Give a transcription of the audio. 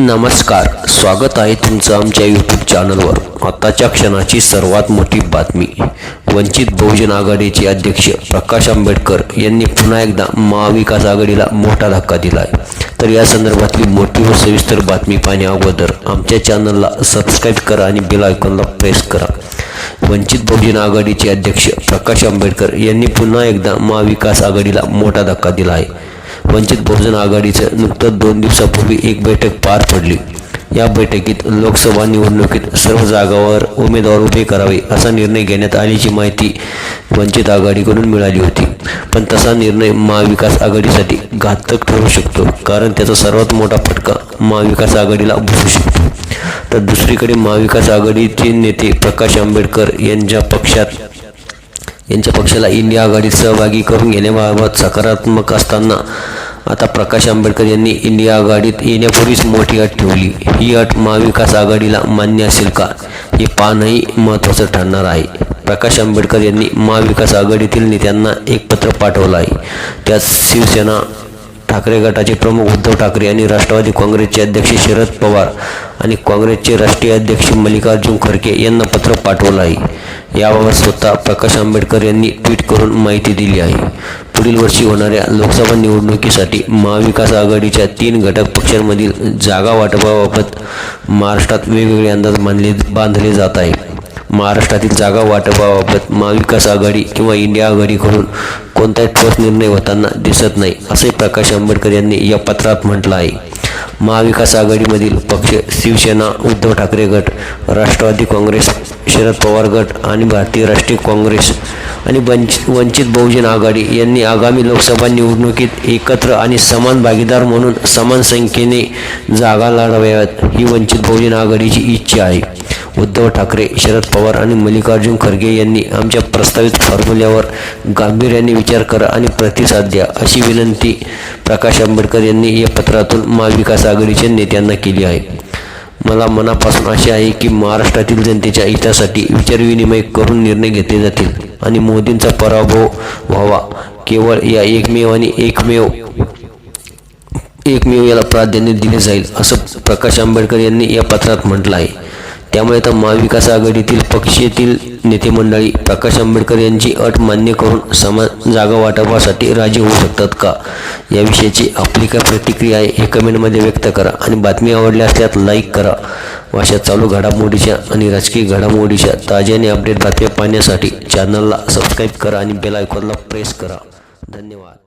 नमस्कार स्वागत आहे तुमचं आमच्या यूट्यूब चॅनलवर आताच्या क्षणाची सर्वात मोठी बातमी. वंचित बहुजन आघाडीचे अध्यक्ष प्रकाश आंबेडकर यांनी पुन्हा एकदा महाविकास आघाडीला मोठा धक्का दिला आहे तर या संदर्भातली मोठी व सविस्तर बातमी पाहण्या अगोदर आमच्या चॅनलला सबस्क्राईब करा आणि बेल आयकॉनला प्रेस करा. वंचित बहुजन आघाडीचे अध्यक्ष प्रकाश आंबेडकर यांनी पुन्हा एकदा महाविकास आघाडीला मोठा धक्का दिला आहे वंचित बहुजन आघाडीचं नुकतंच दोन दिवसापूर्वी एक बैठक पार पडली. या बैठकीत लोकसभा निवडणुकीत सर्व जागावर उमेदवार उभे करावे असा निर्णय घेण्यात आल्याची माहिती वंचित आघाडीकडून मिळाली होती. पण तसा निर्णय महाविकास आघाडीसाठी घातक ठरू शकतो कारण त्याचा सर्वात मोठा फटका महाविकास आघाडीला बसू शकतो. तर दुसरीकडे महाविकास आघाडीचे नेते प्रकाश आंबेडकर यांच्या पक्षात यांच्या पक्षाला इंडिया आघाडीत सहभागी करून घेण्याबाबत सकारात्मक असताना आता प्रकाश आंबेडकर यांनी इंडिया आघाडीत येण्यापूर्वीच मोठी अट ठेवली. ही अट महाविकास आघाडीला मान्य असेल का? हे पाहणंही महत्त्वाचं ठरणार आहे. प्रकाश आंबेडकर यांनी महाविकास आघाडीतील नेत्यांना एक पत्र पाठवलं आहे. त्यात शिवसेना ठाकरे गटाचे प्रमुख उद्धव ठाकरे आणि राष्ट्रवादी काँग्रेसचे अध्यक्ष शरद पवार आणि काँग्रेसचे राष्ट्रीय अध्यक्ष मल्लिकार्जुन खरगे यांना पत्र पाठवलं आहे. याबाबत स्वतः प्रकाश आंबेडकर यांनी ट्विट करून माहिती दिली आहे. पुढील वर्षी होणाऱ्या लोकसभा निवडणुकीसाठी महाविकास आघाडीच्या तीन घटक पक्षांमधील जागा वाटपाबाबत महाराष्ट्रात वेगवेगळे अंदाज मानले बांधले जात आहे. महाराष्ट्रातील जागा वाटपाबाबत महाविकास आघाडी किंवा इंडिया आघाडीकडून कोणताही ठोस निर्णय होताना दिसत नाही असे प्रकाश आंबेडकर यांनी या पत्रात म्हटलं आहे. महाविकास आघाडीमधील पक्ष शिवसेना उद्धव ठाकरे गट राष्ट्रवादी काँग्रेस शरद पवार गट आणि भारतीय राष्ट्रीय काँग्रेस आणि वंचित वंचित बहुजन आघाडी यांनी आगामी लोकसभा निवडणुकीत एकत्र आणि समान भागीदार म्हणून समान संख्येने जागा लढवाव्यात ही वंचित बहुजन आघाडीची इच्छा आहे. उद्धव ठाकरे शरद पवार आणि मल्लिकार्जुन खरगे यांनी आमच्या प्रस्तावित फॉर्म्युल्यावर गांभीर्याने विचार करा आणि प्रतिसाद द्या अशी विनंती प्रकाश आंबेडकर यांनी या पत्रातून महाविकास आघाडीच्या नेत्यांना केली आहे. मला मनापासून आशा आहे की महाराष्ट्रातील जनतेच्या हितासाठी विचारविनिमय करून निर्णय घेतले जातील आणि मोदींचा पराभव व्हावा. केवळ या एकमेव आणि एकमेव एकमेव याला प्राधान्य दिले जाईल असं प्रकाश आंबेडकर यांनी या पत्रात म्हटलं आहे. त्यामुळे आता महाविकास आघाडीतील पक्षातील नेते मंडळी प्रकाश आंबेडकर यांची अट मान्य करून समान जागा वाटपासाठी राजी होऊ शकतात का? याविषयीची आपली काय प्रतिक्रिया आहे हे कमेंटमध्ये व्यक्त करा आणि बातमी आवडल्या असल्यात लाईक करा. व अशा चालू घडामोडीच्या आणि राजकीय घडामोडीच्या ताज्या आणि अपडेट बातम्या पाहण्यासाठी चॅनलला सबस्क्राईब करा आणि बेल आयकॉनला प्रेस करा. धन्यवाद.